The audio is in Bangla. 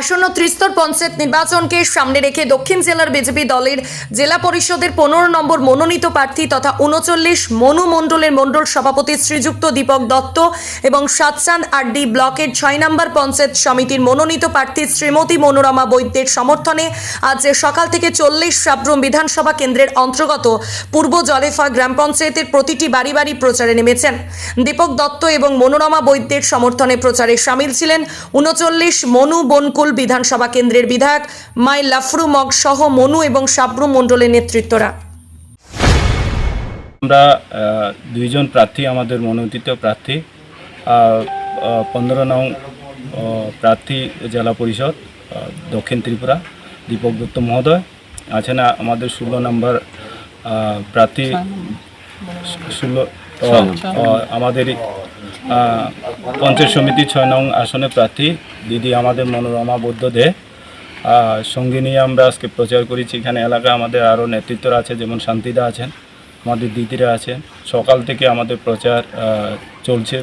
আসন্ন ত্রিস্তর পঞ্চায়েত নির্বাচনকে সামনে রেখে দক্ষিণ জেলার বিজেপি দলের জেলা পরিষদের পনেরো নম্বর মনোনীত প্রার্থী তথা উনচল্লিশ মনু মণ্ডলের মণ্ডল সভাপতি শ্রীযুক্ত দীপক দত্ত এবং সাতচাঁদ আরডি ব্লকের ছয় নম্বর পঞ্চায়েত সমিতির মনোনীত প্রার্থী শ্রীমতী মনোরমা বৈদ্যের সমর্থনে আজ সকাল থেকে চল্লিশ সাবরুম বিধানসভা কেন্দ্রের অন্তর্গত পূর্ব জলেফা গ্রাম পঞ্চায়েতের প্রতিটি বাড়ি বাড়ি প্রচারে নেমেছেন। দীপক দত্ত এবং মনোরমা বৈদ্যের সমর্থনে প্রচারে সামিল ছিলেন উনচল্লিশ মনু বনকুল বিধানসভা কেন্দ্রের বিধায়ক মাই লাফরু মগ সহ মনু এবং সাবরু মণ্ডলের নেতৃত্বরা। আমরা দুইজন প্রার্থী আমাদের মনোনীত প্রার্থী পনেরো নং প্রার্থী জেলা পরিষদ দক্ষিণ ত্রিপুরা দীপক দত্ত মহোদয় আছেন আমাদের ষোলো নম্বর আহ, প্রার্থী ষোলো আমাদের পঞ্চায়েত সমিতি ছয় নং আসনে প্রার্থী দিদি আমাদের মনোরমা বৌদ্ধ দে সঙ্গী সঙ্গে নিয়ে আমরা আজকে প্রচার করেছি। এখানে এলাকা আমাদের আরও নেতৃত্বরা আছে যেমন শান্তিদা আছেন আমাদের দিদিরা আছেন। সকাল থেকে আমাদের প্রচার চলছে।